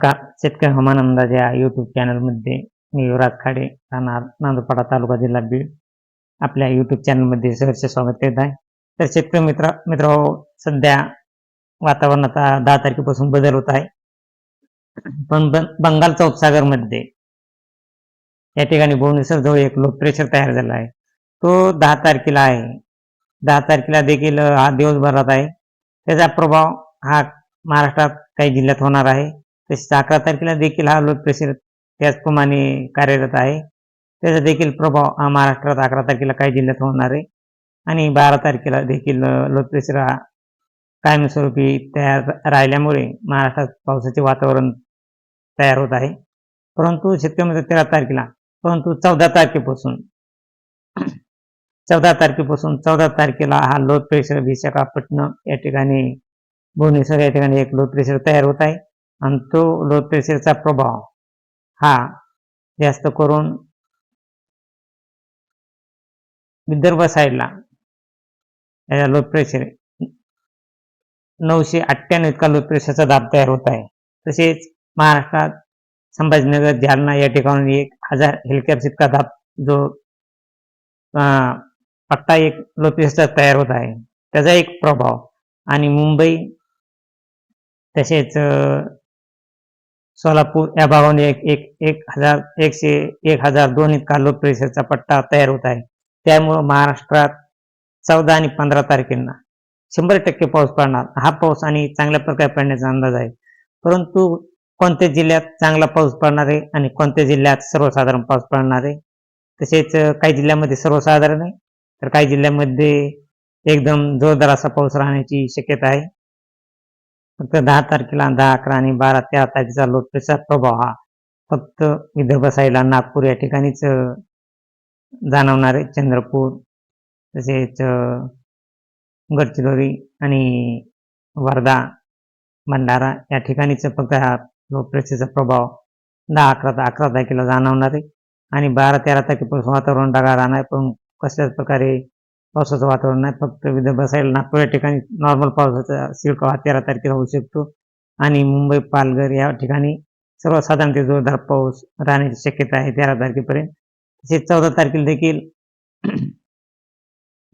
का शेतकरी हवामान अंदाज या यूट्यूब चॅनलमध्ये मी युवराज खाडे राहणार नांदूरपाडा तालुका जिल्हा बीड. आपल्या यूट्यूब चॅनलमध्ये सहर्ष स्वागत करीत आहे. तर शेतकरी मित्र मित्र हो, सध्या वातावरणात दहा तारखेपासून बदल होत आहे. पण बं- बंगालचा उपसागरमध्ये या ठिकाणी भुवनेश्वर जवळ एक लो प्रेशर तयार झाला आहे. तो दहा तारखेला आहे. दहा तारखेला देखील हा दिवसभरात आहे. त्याचा प्रभाव हा महाराष्ट्रात काही जिल्ह्यात होणार आहे. तसेच अकरा तारखेला देखील हा लो प्रेशर त्याचप्रमाणे कार्यरत आहे. त्याचा देखील प्रभाव हा महाराष्ट्रात अकरा तारखेला काही जिल्ह्यात होणार आहे. आणि बारा तारखेला देखील लो प्रेशर हा कायमस्वरूपी तयार राहिल्यामुळे महाराष्ट्रात पावसाचे वातावरण तयार होत आहे. परंतु शेतकरी तेरा तारखेला परंतु चौदा तारखेपासून चौदा तारखेपासून चौदा तारखेला हा लो प्रेशर विशाखापट्टणम या ठिकाणी भुवनेश्वर या ठिकाणी एक लो प्रेशर तयार होत आहे. आणि तो लो प्रेशरचा प्रभाव हा जास्त करून विदर्भ साईडला याचा लो प्रेशर नऊशे अठ्ठ्याण्णव इतका लो प्रेशरचा दाब तयार होत आहे. तसेच महाराष्ट्रात संभाजीनगर जालना या ठिकाणी एक हजार हेलिकॅप्स इतका दाब जो अं, पट्टा एक लो प्रेशरचा तयार होत आहे. त्याचा एक प्रभाव आणि मुंबई तसेच सोलापूर या भागाने एक एक एक हजार एकशे एक हजार दोन इतका लो प्रेशरचा पट्टा तयार होत आहे. त्यामुळं महाराष्ट्रात चौदा आणि पंधरा तारखेंना शंभर टक्के पाऊस पडणार. हा पाऊस आणि चांगल्या प्रकारे पडण्याचा अंदाज आहे. परंतु कोणत्या जिल्ह्यात चांगला पाऊस पडणार आहे आणि कोणत्या जिल्ह्यात सर्वसाधारण पाऊस पडणार आहे? तसेच काही जिल्ह्यामध्ये सर्वसाधारण आहे तर काही जिल्ह्यामध्ये एकदम जोरदार असा पाऊस राहण्याची शक्यता आहे. फक्त दहा तारखेला दहा अकरा आणि बारा तेरा तारखेचा लोकप्रियचा प्रभाव हा. फक्त विदर्भ साईडला नागपूर या ठिकाणीच जाणवणार आहे चंद्रपूर तसेच गडचिरोली आणि वर्धा भंडारा या ठिकाणीच फक्त हा लोकप्रियतेचा प्रभाव दहा अकरा अकरा तारखेला जाणवणार. आहे आणि बारा तेरा तारखेपासून वातावरण ढगाळ राहणार आहे पण कसल्याच प्रकारे पावसाचं वातावरण नाही फक्त विदर्भ साईड नागपूर या ठिकाणी नॉर्मल पावसाचा शिरकाव तेरा तारखेला होऊ शकतो. आणि मुंबई पालघर या ठिकाणी सर्वसाधारणते जोरदार पाऊस राहण्याची शक्यता आहे तेरा तारखेपर्यंत. तसेच चौदा तारखेला देखील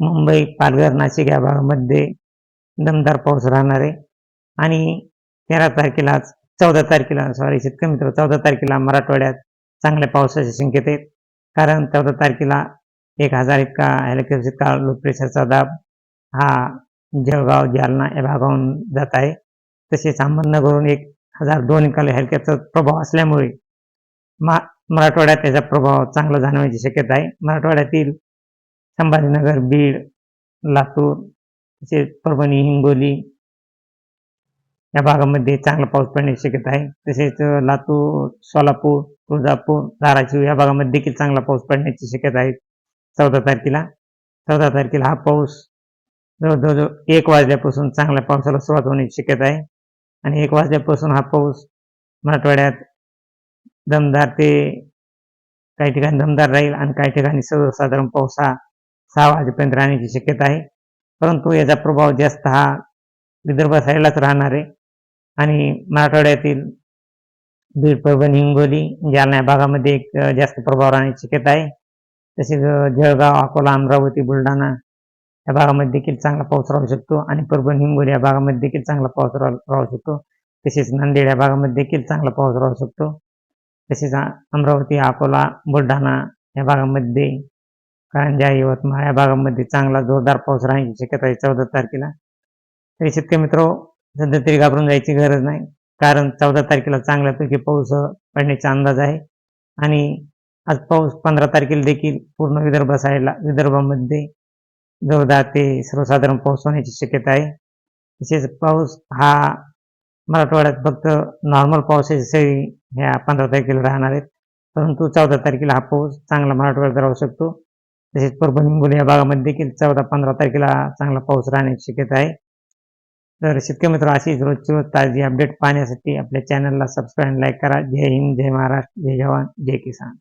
मुंबई पालघर नाशिक या भागामध्ये दमदार पाऊस राहणार आहे. आणि तेरा तारखेला चौदा तारखेला सॉरी शेतकरी मित्र चौदा तारखेला मराठवाड्यात चांगल्या पावसाची शक्यता आहेत. कारण चौदा तारखेला एक हजार इतका हेलिकॉप्टर इतका लो प्रेशरचा दाब हा जळगाव जालना या भागाहून जात आहे. तसेच अहमदनगरहून एक हजार दोन इतका हेलिकॉप्टरचा प्रभाव असल्यामुळे मा मराठवाड्यात त्याचा प्रभाव चांगला जाणवण्याची शक्यता आहे. मराठवाड्यातील संभाजीनगर बीड लातूर तसेच परभणी हिंगोली या भागामध्ये चांगला पाऊस पडण्याची शक्यता आहे. तसेच लातूर सोलापूर तुळजापूर धाराशिव या भागामध्ये देखील चांगला पाऊस पडण्याची शक्यता आहे. चौदा तारखेला. चौदा तारखेला हा पाऊस जवळजवळ जवळ एक वाजल्यापासून चांगल्या पावसाला सुरुवात होण्याची शक्यता आहे. आणि एक वाजल्यापासून हा पाऊस मराठवाड्यात दमदार ते काही ठिकाणी दमदार राहील आणि काही ठिकाणी सर्वसाधारण पाऊस हा सहा वाजेपर्यंत राहण्याची शक्यता आहे. परंतु याचा प्रभाव जास्त हा विदर्भ साईडलाच राहणार आहे. आणि मराठवाड्यातील बीड परभणी हिंगोली जालना भागामध्ये एक जास्त प्रभाव राहण्याची शक्यता आहे. तसेच जळगाव अकोला अमरावती बुलढाणा या भागामध्ये देखील चांगला पाऊस राहू शकतो आणि परभणी हिंगोली या भागामध्ये देखील चांगला पाऊस राहू राहू शकतो. तसेच नांदेड या भागामध्ये देखील चांगला पाऊस राहू शकतो. तसेच अमरावती अकोला बुलढाणा या भागामध्ये कारंजा यवतमाळ या भागामध्ये चांगला जोरदार पाऊस राहण्याची शक्यता आहे चौदा तारखेला. तरी शेतकरी मित्र सध्या तरी घाबरून जायची गरज नाही. कारण चौदा तारखेला चांगल्यापैकी पाऊस पडण्याचा अंदाज आहे. आणि आज पाऊस पंधरा तारखेला देखील पूर्ण विदर्भ साईडला विदर्भामध्ये जोरदार ते सर्वसाधारण पाऊस होण्याची शक्यता आहे. तसेच पाऊस हा मराठवाड्यात फक्त नॉर्मल पावसाची सरी ह्या पंधरा तारखेला राहणार आहेत. परंतु चौदा तारखेला हा पाऊस चांगला मराठवाड्यात राहू शकतो. तसेच परभणी हिंगोली या भागामध्ये देखील चौदा पंधरा तारखेला चांगला पाऊस राहण्याची शक्यता आहे. तर शेतकरी मित्र अशीच रोजची रोज ताजी अपडेट पाहण्यासाठी आपल्या चॅनलला सबस्क्राईब लाईक करा. जय हिंद जय महाराष्ट्र जय जवान जय किसान.